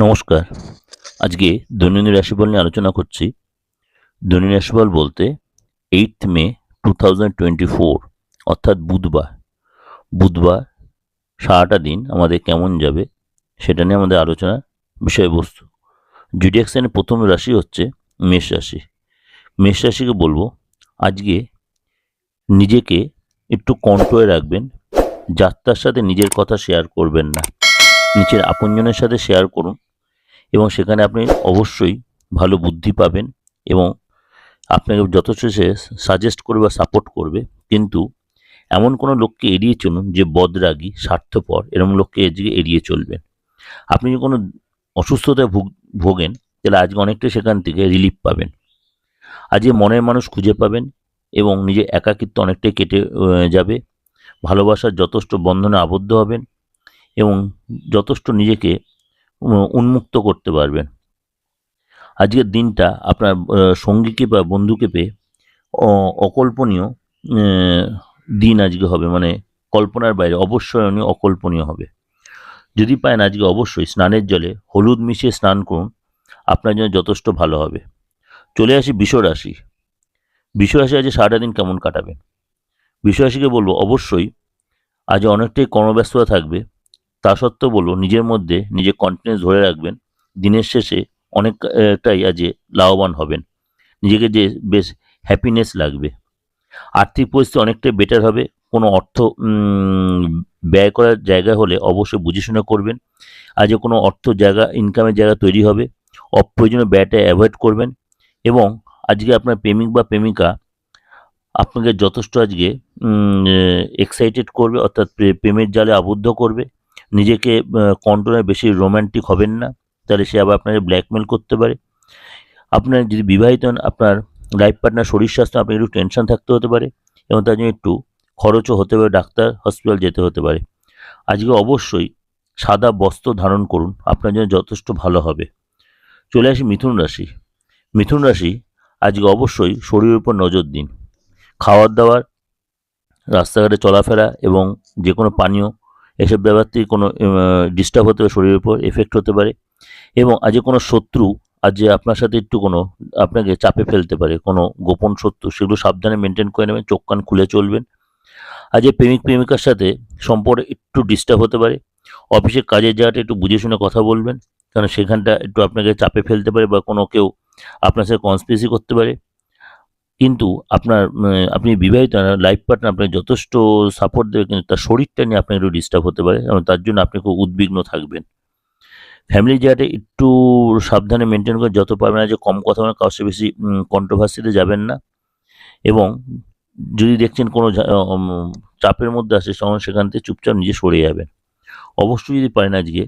নমস্কার। আজকে দৈনন্দিন রাশিফল নিয়ে আলোচনা করছি। দৈনন্দিন রাশিফল বলতে eight May two thousand twenty four অর্থাৎ বুধবার। বুধবার সারাটা দিন আমাদের কেমন যাবে সেটা নিয়ে আমাদের আলোচনার বিষয়বস্তু। জুডিয়াকশনের প্রথম রাশি হচ্ছে মেষ রাশি। মেষ রাশিকে বলব, আজকে নিজেকে একটু কন্ট্রোলে রাখবেন। যাত্রার সাথে নিজের কথা শেয়ার করবেন না। নিচের আপনজনের সাথে শেয়ার করুন। এবং সেখানে আপনি অবশ্যই ভালো বুদ্ধি পাবেন এবং আপনাকে যথেষ্ট সে সাজেস্ট করবে বা সাপোর্ট করবে। কিন্তু এমন কোনো লোককে এড়িয়ে চলুন যে বদরাগী, স্বার্থপর, এরকম লোককে এদিকে এড়িয়ে চলবেন। আপনি যদি কোনো অসুস্থতায় ভুগ, ভোগেন, তাহলে আজকে অনেকটা সেখান থেকে রিলিফ পাবেন। আজকে মনের মানুষ খুঁজে পাবেন এবং নিজের একাকিত্ব অনেকটাই কেটে যাবে। ভালোবাসার যথেষ্ট বন্ধনে আবদ্ধ হবেন এবং যথেষ্ট নিজেকে উন্মুক্ত করতে পারবেন। আজকের দিনটা আপনার সঙ্গীকে বা বন্ধুকে পেয়ে অকল্পনীয় দিন আজকে হবে। মানে কল্পনার বাইরে অবশ্যই উনি অকল্পনীয় হবে। যদি পারেন আজকে অবশ্যই স্নানের জলে হলুদ মিশিয়ে স্নান করুন, আপনার জন্য যথেষ্ট ভালো হবে। চলে আসি বিষ রাশি বিষ রাশি আজ সারাটা দিন কেমন কাটাবেন বিষ রাশিকে বলব, অবশ্যই আজ অনেকটাই কর্মব্যস্ততা থাকবে তা সত্ত্বেও বলব, নিজের মধ্যে নিজের কনফিডেন্স ধরে রাখবেন। দিনের শেষে অনেকটাই আজ লাভবান হবেন। নিজেকে যে বেশ হ্যাপিনেস লাগবে। আর্থিক পরিস্থিতি অনেকটাই বেটার হবে। কোনো অর্থ ব্যয় করার জায়গা হলে অবশ্যই বুঝে শুনে করবেন আজ কোনো অর্থ জায়গা ইনকামের জায়গা তৈরি হবে। অপ্রয়োজনীয় ব্যয়টা অ্যাভয়েড করবেন। এবং আজকে আপনার প্রেমিক বা প্রেমিকা আপনাকে যথেষ্ট আজকে এক্সাইটেড করবে, অর্থাৎ প্রে- প্রেমের জালে আবদ্ধ করবে। নিজেকে কন্ট্রোলে বেশি রোম্যান্টিক হবেন না, তাহলে সে আবার আপনাকে ব্ল্যাকমেল করতে পারে। আপনার যদি বিবাহিত হন, আপনার লাইফ পার্টনার শরীর স্বাস্থ্য, আপনার একটু টেনশন থাকতে হতে পারে এবং তার জন্য একটু খরচও হতে পারে, ডাক্তার হসপিটাল যেতে হতে পারে। আজকে অবশ্যই সাদা বস্ত্র ধারণ করুন, আপনার জন্য যথেষ্ট ভালো হবে। চলে আসি মিথুন রাশি। মিথুন রাশি, আজকে অবশ্যই শরীরের উপর নজর দিন। খাওয়ার দাওয়ার, রাস্তাঘাটে চলাফেরা এবং যে কোনো পানীয় এসব ব্যাপার থেকে কোনো ডিস্টার্ব হতে পারে, শরীরের উপর এফেক্ট হতে পারে। এবং আজকে কোনো শত্রু, আজ যে আপনার সাথে একটু কোনো, আপনাকে চাপে ফেলতে পারে, কোনো গোপন শত্রু, সেগুলো সাবধানে মেনটেন করে নেবেন, চোখ কান খুলে চলবেন। আজ এই প্রেমিক, প্রেমিকার সাথে সম্পর্কে একটু ডিস্টার্ব হতে পারে, অফিসের কাজের জায়গাটা একটু বুঝে শুনে কথা বলবেন, কারণ সেখানটা একটু আপনাকে চাপে ফেলতে পারে বা কোনো কেউ আপনার সাথে কনস্পিরেসি করতে পারে। কিন্তু আপনার আপনি বিবাহিত লাইফ পার্টনার আপনাকে যথেষ্ট সাপোর্ট দেবে কিন্তু তার শরীরটা নিয়ে আপনার একটু ডিস্টার্ব হতে পারে এবং তার জন্য আপনি খুব উদ্বিগ্ন থাকবেন। ফ্যামিলি জায়গাটা একটু সাবধানে মেনটেন করে যত পারবেন না যে কম কথা বলে কারোর বেশি কন্ট্রোভার্সিতে যাবেন না। এবং যদি দেখছেন কোনো চাপের মধ্যে আসে তখন সেখান থেকে চুপচাপ নিজে সরে যাবেন। অবশ্যই যদি পারেন আজকে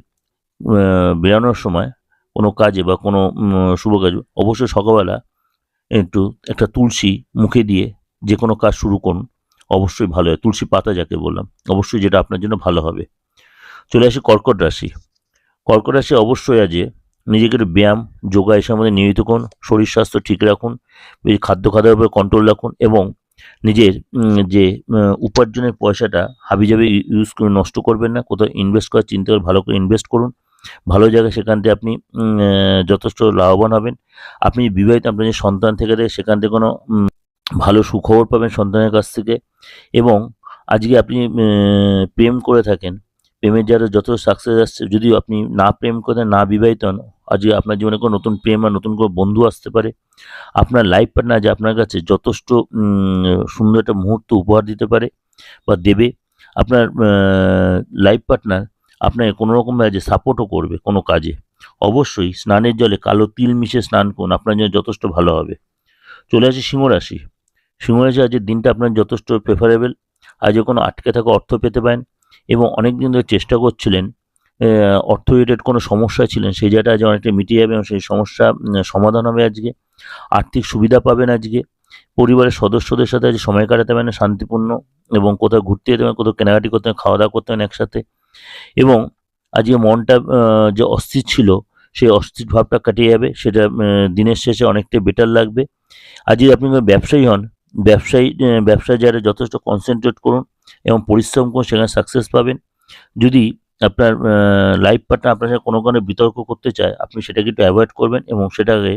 আহ, বেরানোর সময় কোনো কাজে বা কোনো শুভ কাজে অবশ্যই সকালবেলা একটু, একটা তুলসী মুখে দিয়ে যে কোনো কাজ শুরু করুন। অবশ্যই ভালো হয়। তুলসী পাতা যাকে বললাম। অবশ্যই যেটা আপনার জন্য ভালো হবে। চলে আসি কর্কট রাশি। কর্কট রাশি অবশ্যই আজকে নিজেকে একটু ব্যায়াম, যোগা এসবের মধ্যে নিয়মিত করুন, শরীর স্বাস্থ্য ঠিক রাখুন খাদ্য খাদ্যের উপরে কন্ট্রোল রাখুন এবং নিজের যে উপার্জনের পয়সাটা হাবিজাবি ইউজ করে নষ্ট করবেন না। কোথাও ইনভেস্ট করার চিন্তা করে ভালো করে ইনভেস্ট করুন। ভালো জায়গায় সেখান থেকে আপনি যথেষ্ট লাভবান হবেন। আপনি বিবাহিত, আপনার যে সন্তান থেকে থাকে সেখান থেকে কোনো ভালো সুখবর পাবেন সন্তানের কাছ থেকে। এবং আজকে আপনি প্রেম করে থাকেন, প্রেমের যারা যত সাকসেস আসছে যদি আপনি না প্রেম করেন না বিবাহিত হন, আজকে আপনার জীবনে কোনো নতুন প্রেম আর নতুন কোনো বন্ধু আসতে পারে। আপনার লাইফ পার্টনার যে আপনার কাছে যথেষ্ট সুন্দর একটা মুহূর্ত উপহার দিতে পারে বা দেবে। আপনার লাইফ পার্টনার আপনাকে কোনো রকমভাবে যে সাপোর্টও করবে কোনো কাজে। অবশ্যই স্নানের জলে কালো তিল মিশে স্নান করুন, আপনার জন্য যথেষ্ট ভালো হবে। চলে আসি সিংহ রাশি। সিংহ রাশি আজকের দিনটা আপনার যথেষ্ট প্রেফারেবল আজকে কোনো আটকে থাকা অর্থ পেতে পারেন এবং অনেক দিন ধরে চেষ্টা করছিলেন অর্থ রিলেটেড কোনো সমস্যা ছিলেন, সেই জায়গাটা আজ অনেকটা মিটিয়ে যাবে এবং সেই সমস্যা সমাধান হবে আজকে। আর্থিক সুবিধা পাবেন আজকে। পরিবারের সদস্যদের সাথে আজ সময় কাটাতে পারেন শান্তিপূর্ণ এবং কোথাও ঘুরতে যেতে পারেন, কোথাও কেনাকাটি করতে পারেন, খাওয়া দাওয়া করতে পারেন একসাথে। এবং আজকে মনটা যে অস্থির ছিল, সেই অস্থির ভাবটা কাটিয়ে যাবে। সেটা দিনের শেষে অনেকটাই বেটার লাগবে। আজকে আপনি ব্যবসায়ী হন, ব্যবসায়ী ব্যবসায় যারা যথেষ্ট কনসেন্ট্রেট করুন এবং পরিশ্রম করুন, সেখানে সাকসেস পাবেন। যদি আপনার লাইফ পার্টনার আপনার সাথে কোনো কারণে বিতর্ক করতে চায়, আপনি সেটাকে একটু অ্যাভয়েড করবেন এবং সেটাকে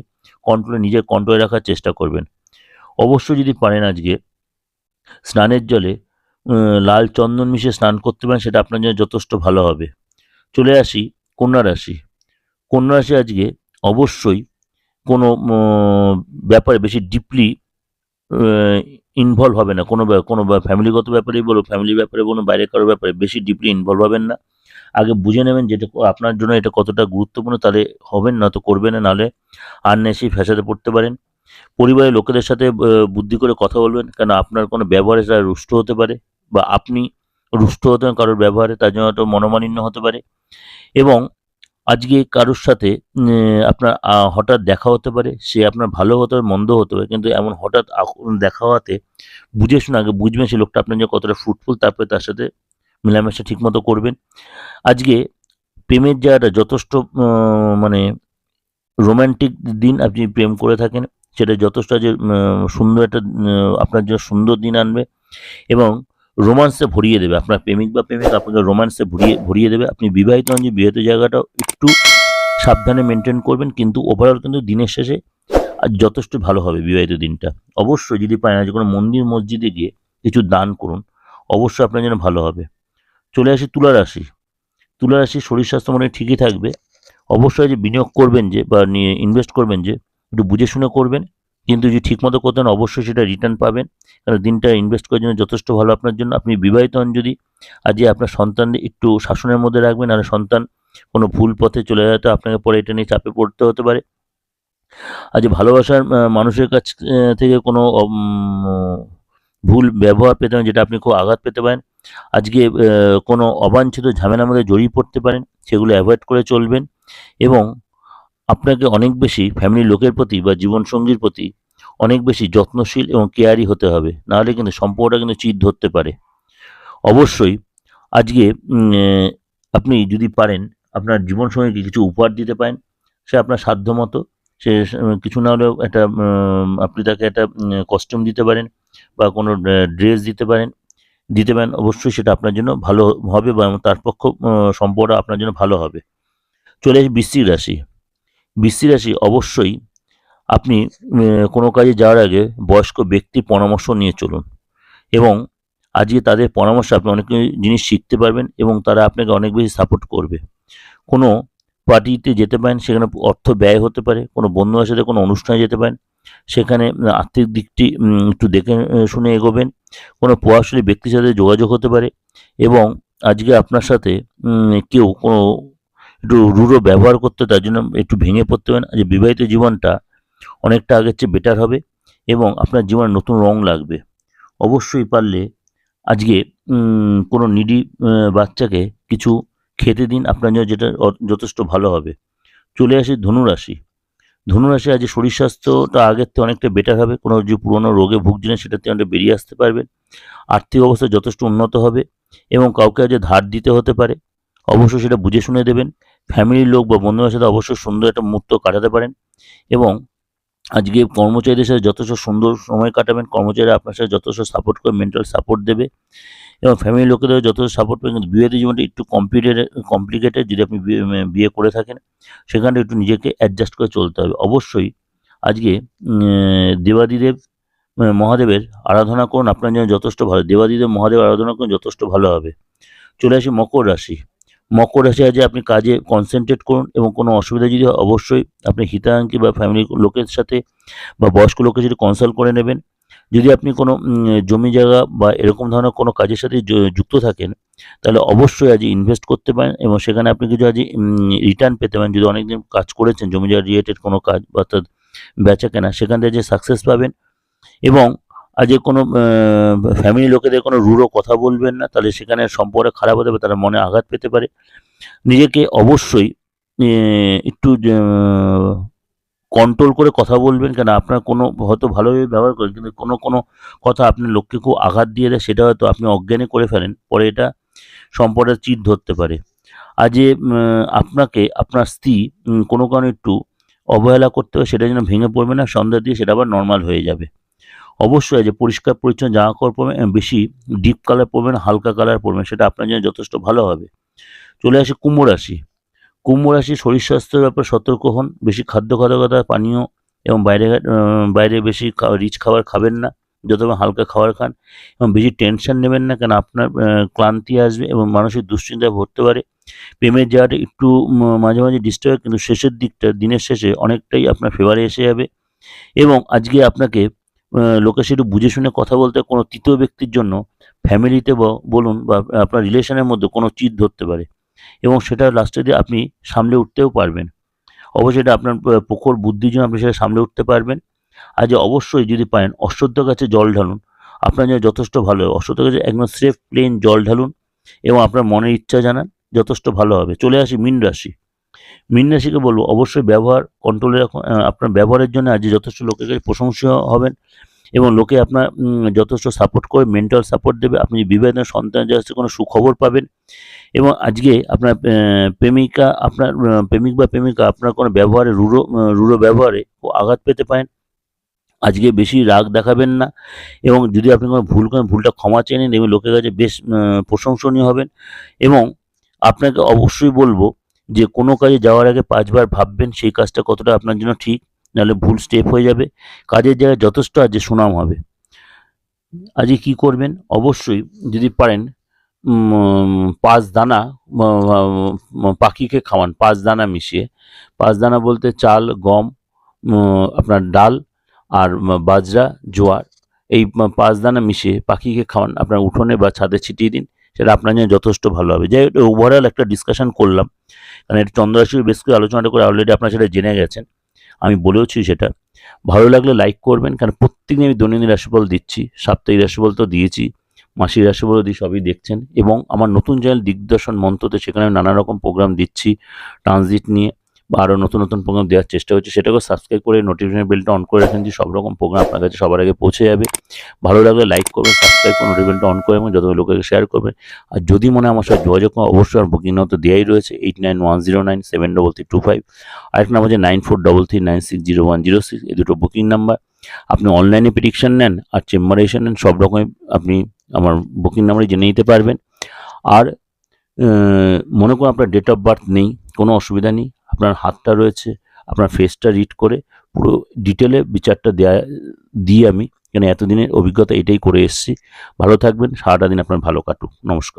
কন্ট্রোলে নিজের কন্ট্রোলে রাখার চেষ্টা করবেন। অবশ্যই যদি পারেন আজকে, স্নানের জলে লাল চন্দন মিশিয়ে স্নান করতে পারেন, সেটা আপনার জন্য যথেষ্ট ভালো হবে। চলে আসি কন্যা রাশি। কন্যা রাশি আজকে অবশ্যই কোনো ব্যাপারে বেশি ডিপলি ইনভলভ হবে না। কোনো কোনো ফ্যামিলিগত ব্যাপারেই বলো ফ্যামিলির ব্যাপারে বলো বাইরে কারোর ব্যাপারে বেশি ডিপলি ইনভলভ হবেন না। আগে বুঝে নেবেন যেটা আপনার জন্য এটা কতটা গুরুত্বপূর্ণ, তাহলে হবেন না তো করবেন না, নাহলে আননেসি ফ্যাসাদে পড়তে পারেন। পরিবারের লোকেদের সাথে বুদ্ধি করে কথা বলবেন, কেন আপনার কোনো ব্যবহারে তারা রুষ্ট হতে পারে। বা আপনি রুষ্ট হতে কারোর ব্যবহারে তার জন্য একটা মনোমালিন্য হতে পারে। এবং আজকে কারোর সাথে আপনার হঠাৎ দেখা হতে পারে, সে আপনার ভালো হতে পারে, মন্দ হতে পারে, কিন্তু এমন হঠাৎ দেখা হওয়াতে বুঝে শুনে আগে বুঝবেন সে লোকটা আপনার জন্য কতটা ফ্রুটফুল তারপরে তার সাথে মেলামেশা ঠিকমতো করবেন। আজকে প্রেমের জায়গাটা যথেষ্ট মানে রোমান্টিক দিন আপনি প্রেম করে থাকেন। সেটা যথেষ্ট যে সুন্দর একটা আপনার জন্য সুন্দর দিন আনবে। এবং রোমান্সে ভরিয়ে দেবে। আপনার প্রেমিক বা প্রেমিক আপনাকে রোমান্সে ভরিয়ে ভরিয়ে দেবে। আপনি বিবাহিত হন যে বিবাহিত জায়গাটা একটু সাবধানে মেনটেন করবেন, কিন্তু ওভারঅল কিন্তু দিনের শেষে আর যথেষ্ট ভালো হবে বিবাহিত দিনটা। অবশ্যই যদি পারেন আজ কোনো মন্দির মসজিদে গিয়ে কিছু দান করুন, অবশ্যই আপনার জন্য ভালো হবে। চলে আসি তুলা রাশি। তুলা রাশি শরীর স্বাস্থ্য মনে ঠিকই থাকবে। অবশ্যই যে বিনিয়োগ করবেন যে বা নিয়ে ইনভেস্ট করবেন যে, একটু বুঝে শুনে করবেন। কিন্তু যদি ঠিকমতো করতেন অবশ্যই সেটা রিটার্ন পাবেন। কারণ দিনটা ইনভেস্ট করার জন্য যথেষ্ট ভালো আপনার জন্য। আপনি বিবাহিত হন যদি আজকে আপনার সন্তানদের একটু শাসনের মধ্যে রাখবেন, আর সন্তান কোনো ভুল পথে চলে যেতে আপনাকে পরে এটা নিয়ে চাপে পড়তে হতে পারে। আজ ভালোবাসার মানুষের কাছ থেকে কোনো ভুল ব্যবহার পেতে পারেন, যেটা আপনি খুব আঘাত পেতে পারেন। আজকে কোনো অবাঞ্ছিত ঝামেলার মধ্যে জড়িয়ে পড়তে পারেন, সেগুলো অ্যাভয়েড করে চলবেন। এবং আপনাকে অনেক বেশি ফ্যামিলির লোকের প্রতি বা জীবনসঙ্গীর প্রতি অনেক বেশি যত্নশীল এবং কেয়ারি হতে হবে। নাহলে কিন্তু সম্পর্কটা কিন্তু চিট ধরতে পারে। অবশ্যই আজকে আপনি যদি পারেন আপনার জীবনসঙ্গীকে কিছু উপহার দিতে পারেন, সে আপনার সাধ্য মতো। সে কিছু না হলেও একটা আপনি তাকে একটা কস্টিউম দিতে পারেন বা কোনো ড্রেস দিতে পারেন। দিতে পারেন, অবশ্যই সেটা আপনার জন্য ভালো হবে বা তার পক্ষ সম্পর্ক আপনার জন্য ভালো হবে। চলে আসি বৃশ্চিক রাশি। বৃশ্চিক রাশি অবশ্যই আপনি কোনো কাজে যাওয়ার আগে বয়স্ক ব্যক্তির পরামর্শ নিয়ে চলুন। এবং আজকে তাদের পরামর্শ আপনি অনেক জিনিস শিখতে পারবেন এবং তারা আপনাকে অনেক বেশি সাপোর্ট করবে। কোনো পার্টিতে যেতে পারেন, সেখানে অর্থ ব্যয় হতে পারে, কোনো বন্ধুদের সাথে কোনো অনুষ্ঠানে যেতে পারেন, সেখানে আর্থিক দিকটি একটু দেখে শুনে এগোবেন, কোনো প্রভাবশালী ব্যক্তির সাথে যোগাযোগ হতে পারে এবং আজকে আপনার সাথে কেউ কোনো একটু রূঢ় ব্যবহার করতে, তার জন্য একটু ভেঙে পড়তে হবে না। যে বিবাহিত জীবনটা অনেকটা আগের চেয়ে বেটার হবে এবং আপনার জীবনে নতুন রং লাগবে। অবশ্যই পারলে আজকে কোনো নিডি বাচ্চাকে কিছু খেতে দিন। আপনার জন্য যেটা যথেষ্ট ভালো হবে। চলে আসি ধনুরাশি। ধনুরাশি আজ শরীর স্বাস্থ্যটা আগের থেকে অনেকটা বেটার হবে। কোনো যে পুরনো রোগে ভুগছিলেন সেটা থেকে অনেকটা বেরিয়ে আসতে পারবেন আর্থিক অবস্থা যথেষ্ট উন্নত হবে এবং কাউকে আজ ধার দিতে হতে পারে। অবশ্যই সেটা বুঝে শুনে দেবেন। ফ্যামিলির লোক বা বন্ধুদের সাথে অবশ্যই সুন্দর একটা মুহূর্ত কাটাতে পারেন এবং আজকে কর্মচারীদের সাথে যথেষ্ট সুন্দর সময় কাটাবেন। কর্মচারীরা আপনার সাথে যথেষ্ট সাপোর্ট করে মেন্টাল সাপোর্ট দেবে এবং ফ্যামিলির লোকেদের যথেষ্ট সাপোর্ট পাবেন কিন্তু বিয়েতে জীবনটা একটু কমপ্লিটেড কমপ্লিকেটেড যদি আপনি বিয়ে করে থাকেন সেখানে একটু নিজেকে অ্যাডজাস্ট করে চলতে হবে। অবশ্যই আজকে দেবাদিদেব মহাদেবের আরাধনা করুন, আপনার জন্য যথেষ্ট ভালো। দেবাদিদেব মহাদেব আরাধনা করুন, যথেষ্ট ভালো হবে। চলে আসি মকর রাশি। মকর রাশি আজ আপনি কাজে কনসেন্ট্রেট করুন এবং কোনো অসুবিধা যদি হয়, অবশ্যই আপনি হিতাকাঙ্ক্ষী বা ফ্যামিলির লোকের সাথে বা বয়স্ক লোকের সাথে কনসাল্ট করে নেবেন। যদি আপনি কোনো জমি জায়গা বা এরকম ধরনের কোনো কাজের সাথে যুক্ত থাকেন, তাহলে অবশ্যই আজ ইনভেস্ট করতে পারেন এবং সেখানে আপনি কিছু আজ রিটার্ন পেতে পারেন। যদি অনেকদিন কাজ করেছেন, জমি জায়গা রিলেটেড কোনো কাজ অর্থাৎ বেচা কেনা, সেখান থেকে যে সাকসেস পাবেন এবং আজ কোনো ফ্যামিলি লোকেদের কোনো রূঢ় কথা বলবেন না, তাহলে সেখানে সম্পর্ক খারাপ হতে পারে, তারা মনে আঘাত পেতে পারে। নিজেকে অবশ্যই একটু কন্ট্রোল করে কথা বলবেন, কেন আপনার কোনো হয়তো ভালোভাবে ব্যবহার করেন, কিন্তু কোনো কোনো কথা আপনার লোককে খুব আঘাত দিয়ে দেয়, সেটা হয়তো আপনি অজ্ঞানে করে ফেলেন, পরে এটা সম্পর্কের চিট ধরতে পারে। আর যে আপনাকে, আপনার স্ত্রী কোনো কারণে একটু অবহেলা করতে হবে সেটা যেন ভেঙে পড়বে না, সন্দেহ দিয়ে সেটা আবার নর্মাল হয়ে যাবে। অবশ্যই আজ পরিষ্কার পরিচ্ছন্ন জামা কাপড় পরবেন বেশি ডিপ কালার পরবেন, হালকা কালার পরবেন, সেটা আপনার জন্য যথেষ্ট ভালো হবে। চলে আসি কুম্ভ রাশি। কুম্ভ রাশি শরীর স্বাস্থ্যের ব্যাপারে সতর্ক হন, বেশি খাদ্য খাদ্যকতা, পানীয় এবং বাইরে বাইরে বেশি রিচ খাবার খাবেন না, যত হালকা খাবার খান এবং বেশি টেনশন নেবেন না কেন আপনার ক্লান্তি আসবে এবং মানসিক দুশ্চিন্তায় ভরতে পারে। প্রেমের জায়গাটা একটু মাঝে মাঝে ডিস্টার্ব কিন্তু শেষের দিকটা, দিনের শেষে অনেকটাই আপনার ফেভারে এসে যাবে। এবং আজকে আপনাকে লোকের সাথে বুঝে শুনে কথা বলতে কোনো তৃতীয় ব্যক্তির জন্য ফ্যামিলিতে বলুন বা আপনার রিলেশনের মধ্যে কোনো চিট ধরতে পারে এবং সেটা লাস্টে দিয়ে আপনি সামলে উঠতেও পারবেন। অবশ্যই এটা আপনার প্রখর বুদ্ধির জন্য আপনি সেটা সামলে উঠতে পারবেন। আজ অবশ্যই যদি পারেন অশ্বত্থ গাছে জল ঢালুন। আপনার জন্য যথেষ্ট ভালো অশ্বত্থ গাছে একদম সেফ প্লেন জল ঢালুন এবং আপনার মনের ইচ্ছা জানান, যথেষ্ট ভালো হবে। চলে আসি মীন রাশি। মীন রাশিকে বলব অবশ্যই ব্যবহার কন্ট্রোলে রাখুন আপনার ব্যবহারের জন্য আজ যথেষ্ট লোকের কাছে প্রশংসা হবেন এবং লোকে আপনার যথেষ্ট সাপোর্ট করে মেন্টাল সাপোর্ট দেবে। আপনি বিবাহিত সন্তান যাচ্ছে কোনো সুখবর পাবেন এবং আজকে আপনার প্রেমিকা আপনার প্রেমিক বা প্রেমিকা আপনার কোনো ব্যবহারে আহ, রূঢ় ব্যবহারে আঘাত পেতে পারেন আজকে বেশি রাগ দেখাবেন না এবং যদি আপনি কোনো ভুল করেন ভুলটা ক্ষমা চেয়ে নিন এবং লোকের কাছে বেশ প্রশংসনীয় হবেন এবং আপনাকে অবশ্যই বলব যে কোনো কাজে যাওয়ার আগে পাঁচবার ভাববেন সেই কাজটা কতটা আপনার জন্য ঠিক, নাহলে ভুল স্টেপ হয়ে যাবে। কাজের জায়গায় যথেষ্ট আজকে সুনাম হবে। আজকে কি করবেন? অবশ্যই যদি পারেন পাঁচ দানা পাখিকে খাওয়ান, পাঁচ দানা মিশিয়ে। পাঁচ দানা বলতে চাল, গম আপনার ডাল আর বাজরা, জোয়ার, এই পাঁচ দানা মিশিয়ে পাখিকে খাওয়ান, আপনার উঠোনে বা ছাদে ছিটিয়ে দিন, সেটা আপনার জন্য যথেষ্ট ভালো হবে। যাই ওভারঅল একটা ডিসকাশন করলাম। কারণ এটা চন্দ্রাশি বেশ করে আলোচনাটা করে অলরেডি আপনারা সেটা জেনে গেছেন। আমি বলেওছি সেটা। ভালো লাগলে লাইক করবেন, কারণ প্রত্যেকদিন আমি দৈনন্দিন রাশিফল দিচ্ছি, সাপ্তাহিক রাশিফল তো দিয়েছি, মাসিক রাশিফল দিয়ে সবই দেখছেন। এবং আমার নতুন চ্যানেল দিগদর্শন মন্ত্রতে সেখানে আমি নানা রকম প্রোগ্রাম দিচ্ছি ট্রানজিট নিয়ে। আরও নতুন নতুন প্রোগ্রাম দেওয়ার চেষ্টা হচ্ছে সেটাকেও সাবস্ক্রাইব করে নোটিফিকেশন বেলটা অন করে রাখেন যে সব রকম প্রোগ্রাম আপনার কাছে সবার আগে পৌঁছে যাবে। ভালো লাগলে লাইক করবেন সাবস্ক্রাইব করে নোটিফিকেশনটা অন করে এবং যত লোকেকে শেয়ার করবেন। আর যদি মনে আমার সাথে যোগাযোগ করেন, অবশ্যই আমার বুকিং নাম্বার তো দেওয়াই রয়েছে eight nine one zero nine seven double three two five আরেক নাম্বার হচ্ছে nine four double three nine six zero one zero six এই দুটো বুকিং নাম্বার আপনি অনলাইনে প্রেডিকশন নেন আর চেম্বারে এসে নেন সব রকমই আপনি আমার বুকিং নাম্বারে জেনে নিতে পারবেন। আর মনে করুন আপনার ডেট অফ বার্থ নেই কোনো অসুবিধা নেই। আপনার হাতটা রয়েছে, আপনার ফেসটা রিড করে পুরো ডিটেলে বিচারটা দেয়া, দিই আমি। কেন এতদিনের অভিজ্ঞতা এটাই করে এসেছি। ভালো থাকবেন, সারাটা দিন আপনার ভালো কাটুক। নমস্কার।